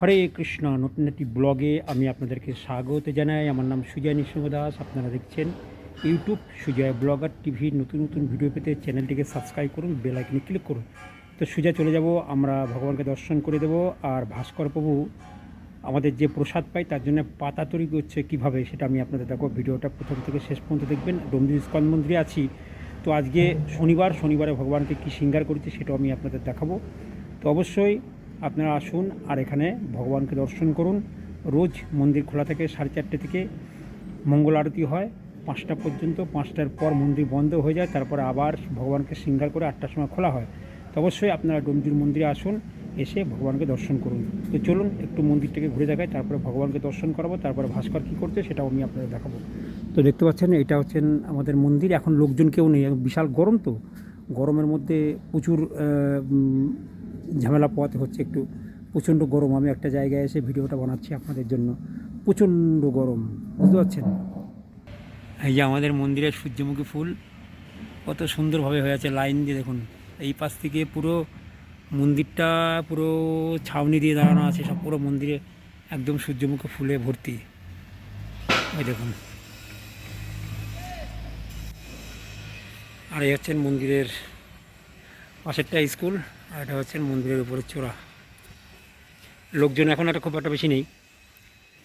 হরে কৃষ্ণ, নতুন একটি ব্লগে আমি আপনাদেরকে স্বাগত জানাই। আমার নাম সুজয় নৃসিংহ দাস, আপনারা দেখছেন ইউটিউব সুজয় ব্লগার টিভির নতুন নতুন ভিডিও পেতে চ্যানেলটিকে সাবস্ক্রাইব করুন, বেল আইকনে ক্লিক করুন। তো সুজা চলে যাব। আমরা ভগবানকে দর্শন করে দেব। আর ভাস্কর প্রভু আমাদের যে প্রসাদ পাই তার জন্য পাতা তৈরি করছে কীভাবে, সেটা আমি আপনাদের দেখো ভিডিওটা প্রথম থেকে শেষ পর্যন্ত দেখবেন। ডোমজুর ইস্কন মন্দিরে আছি। তো আজকে শনিবার, শনিবারে ভগবানকে কী সিঙ্গার করেছে, সেটাও আমি আপনাদের দেখাবো। তো অবশ্যই আপনারা আসুন আর এখানে ভগবানকে দর্শন করুন। রোজ মন্দির খোলা থেকে সাড়ে চারটে থেকে মঙ্গল আরতি হয়। পাঁচটা পর্যন্ত, পাঁচটার পর মন্দির বন্ধ হয়ে যায়, তারপরে আবার ভগবানকে সিঙ্গার করে আটটার সময় খোলা হয়। তো অবশ্যই আপনারা ডোমজুর মন্দিরে আসুন, এসে ভগবানকে দর্শন করুন। তো চলুন একটু মন্দিরটাকে ঘুরে দেখায় তারপরে ভগবানকে দর্শন করাবো, তারপরে ভাস্কর কী করছে সেটাও আমি আপনাদের দেখাবো। তো দেখতে পাচ্ছেন, এটা হচ্ছেন আমাদের মন্দির। এখন লোকজন কেউ নেই, বিশাল গরম তো। গরমের মধ্যে প্রচুর ঝামেলা পোয়াতে হচ্ছে একটু প্রচণ্ড গরম। আমি একটা জায়গায় এসে ভিডিওটা বানাচ্ছি আপনাদের জন্য। প্রচণ্ড গরম, বুঝতে পারছেন? এই যে আমাদের মন্দিরের সূর্যমুখী ফুল, কত সুন্দরভাবে হয়ে আছে লাইন দিয়ে দেখুন। এই পাশ থেকে পুরো মন্দিরটা পুরো ছাউনি দিয়ে দাঁড়ানো আছে, সব পুরো মন্দিরে একদম সূর্যমুখী ফুলে ভর্তি। ওই দেখুন। আর এই হচ্ছেন মন্দিরের পাশেরটা স্কুল। আর এটা হচ্ছে মন্দিরের উপরে চূড়া। লোকজন এখন একটা খুব একটা বেশি নেই।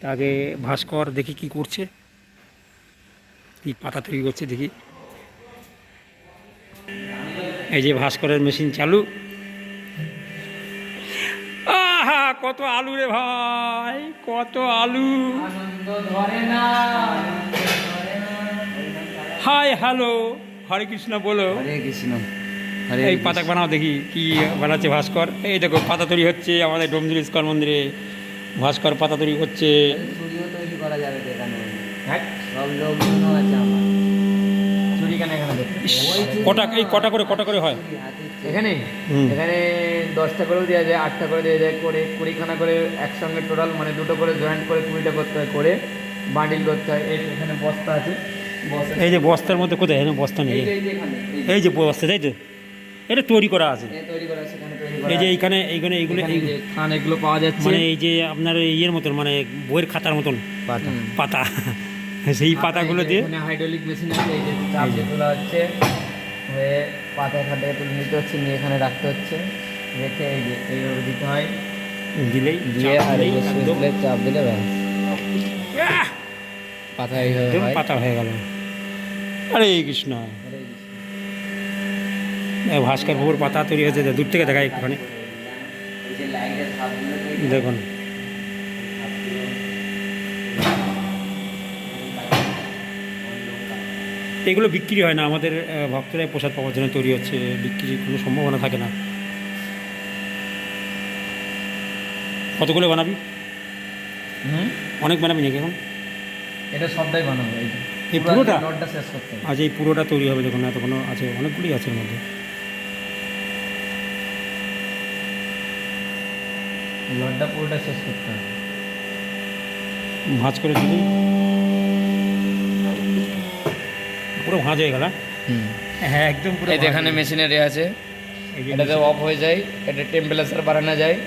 তা আগে ভাস্কর দেখি কি করছে। কি পাতা তৈরি করছে দেখি। এই যে ভাস্করের মেশিন চালু। আহা, কত আলু রে ভাই, কত আলু। হাই, হ্যালো, হরে কৃষ্ণ, বলো। হরে কৃষ্ণ। এই পাতা বানাও দেখি কি বানাচ্ছে ভাস্কর। এই দেখো পাতা তৈরি হচ্ছে আমাদের ডোমজুর ইস্কন মন্দিরে ভাস্কর পাতা তৈরি হচ্ছে। করা যাবে তো এখানে। সব লোকজন আছে আমার। চুড়ি কেন এখানে দেখো ইস, ওই চুড়ি কটা এই কটা করে কটা করে হয়। এখানে? এখানে দশটা করেও দেওয়া যায় আটটা করে দেওয়া যায় করে কুড়িখানা করে একসঙ্গে টোটাল মানে দুটো করে জয়েন্ট করে কুড়িটা করতে হয় করে বান্ডিল করতে হয়। এই এখানে বস্তা আছে। বস্তা এই যে বস্তার মধ্যে কোথায়? এখানে বস্তা নেই। এই যে- এই যে এখানে, এই এই যে বস্তা তাই তো? এটা তৈরি করা আছে। যে তৈরি করা আছে, এখানে তৈরি এই যে এইখানে এইখানে এইগুলো এগুলো পাওয়া যাচ্ছে। মানে এই যে আপনার ইয়ের মতন মানে বইয়ের খাতার মতন। পাতা। পাতা। সেই পাতাগুলো দিয়ে হাইড্রোলিক মেশিন আছে এই যে চাপ তোলা হচ্ছে হয়ে পাতা এখান থেকে তুলে নিতে হচ্ছে নিয়ে এখানে রাখতে হচ্ছে। রেখে এই যে এইভাবে দিতে হয়। দিলেই দিয়ে আর এই সুইচ চাপ দিলে ব্যাস। পাতা এইভাবে পাতা হয়ে গেল। আরে কৃষ্ণ। ভাস্কর বাবুর পাতা তৈরি হয়েছে দূর থেকে দেখায় একটুখানি। দেখুন। এগুলো বিক্রি হয় না আমাদের আহ, ভক্তরাই প্রসাদ পাওয়ার জন্য তৈরি হচ্ছে বিক্রির কোনো সম্ভাবনা থাকে না। কতগুলো বানাবি? অনেক বানাবি নাকি এখন? এটা সবটাই বানাবো এই পুরোটা? আজ এই পুরোটা তৈরি হবে দেখুন এতক্ষণ আছে অনেকগুলি আছে এর মধ্যে। লটটা পুরোটা শেষ করতে হবে। ভাঁজ করে দিলেই পুরো ভাঁজ হয়ে গেল হ্যাঁ? একদম পুরো এই যে ভাঁজ এখানে হয়ে গেল। আছে এটাতে অফ হয়ে যায় এটা টেম্পারেচার বাড়ানো যায়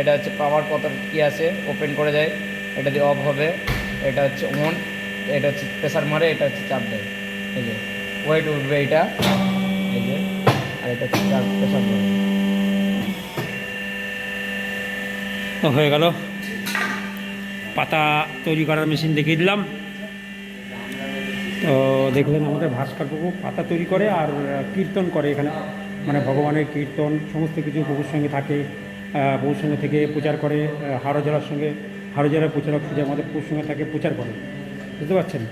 এটা হচ্ছে পাওয়ার কত কি আছে ওপেন করে যায় এটা দিয়ে অফ হবে এটা হচ্ছে অন এটা হচ্ছে প্রেসার মারে এটা হচ্ছে চাপ দেয়। এই যে ওয়েট উঠবে এটা এই যে আর এটা হচ্ছে চাপ প্রেসার মারে। তো হয়ে গেল। পাতা তৈরি করার মেশিন দেখিয়ে দিলাম। তো দেখলেন আমাদের ভাস্কর প্রভু পাতা তৈরি করে আর কীর্তন করে এখানে। মানে ভগবানের কীর্তন, সমস্ত কিছু প্রভুর সঙ্গে থাকে প্রভুর সঙ্গে থেকে প্রচার করে হারোজলার সঙ্গে, হারোজলার প্রচারক যে আমাদের প্রভুর সঙ্গে থাকে, প্রচার করে। বুঝতে পারছেন?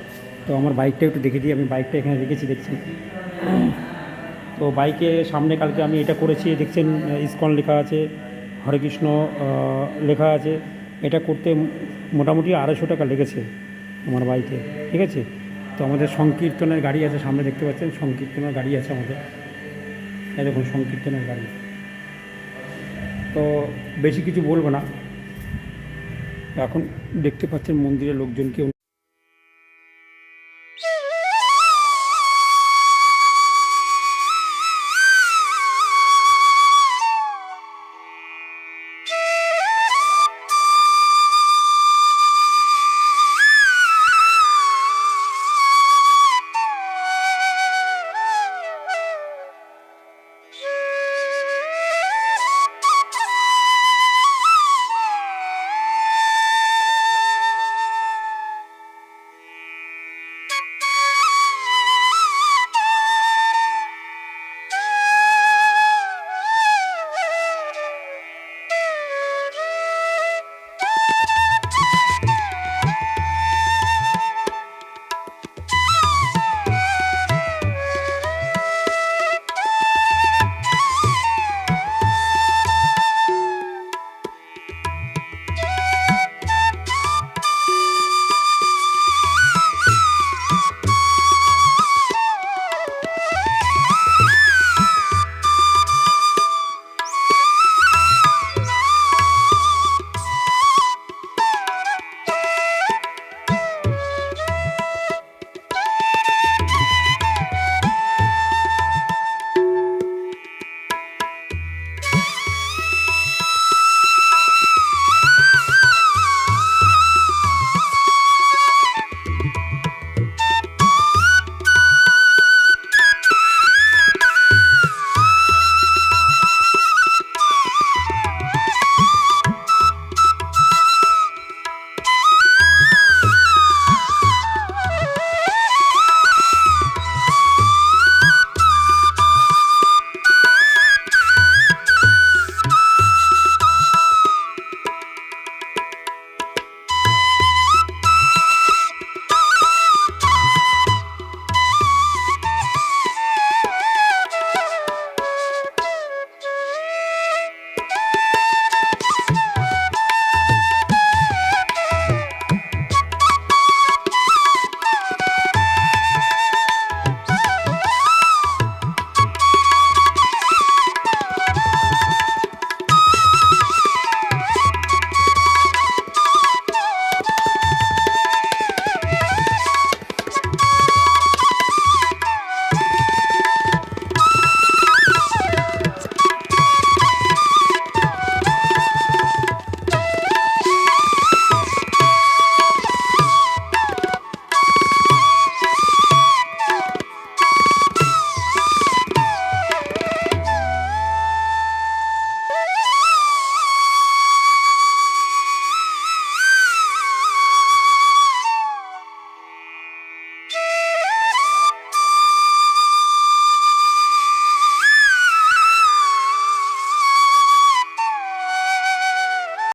তো আমার বাইকটা একটু দেখে দিই, আমি বাইকটা এখানে রেখেছি দেখছি তো বাইকে সামনে কালকে আমি এটা করেছি, দেখছেন ইসকন লেখা আছে। হরে কৃষ্ণ লেখা আছে, এটা করতে মোটামুটি আড়াইশো টাকা লেগেছে আমার বাইকে ঠিক আছে? তো আমাদের সংকীর্তনের গাড়ি আছে, সামনে দেখতে পাচ্ছেন, সংকীর্তনের গাড়ি আছে আমাদের। দেখুন, সংকীর্তনের গাড়ি। তো বেশি কিছু বলব না। এখন দেখতে পাচ্ছেন মন্দিরের লোকজন কেউ